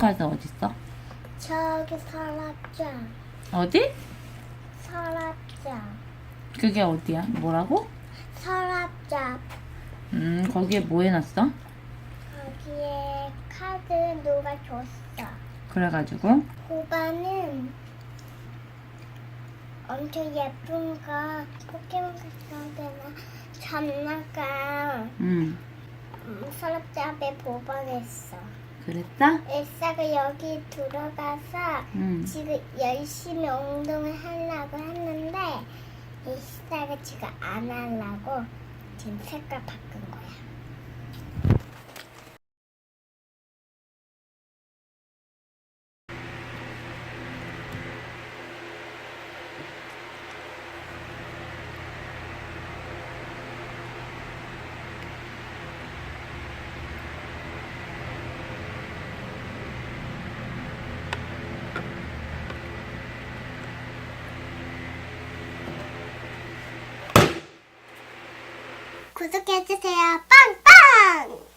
카드 어딨어? 저기 서랍장. 어디? 서랍장. 그게 어디야? 뭐라고? 서랍장. 음, 거기에 뭐 해놨어? 거기에 카드 누가 줬어. 그래가지고 고바는 엄청 예쁜 거 포켓몬 카드나 장난감 음, 음, 서랍장에 보관했어. 그랬다? 엘사가 여기 들어가서 음, 지금 열심히 운동을 하려고 했는데 엘사가 지금 안 하려고 지금 색깔 바꾼 거야. 구독해주세요. 빵빵!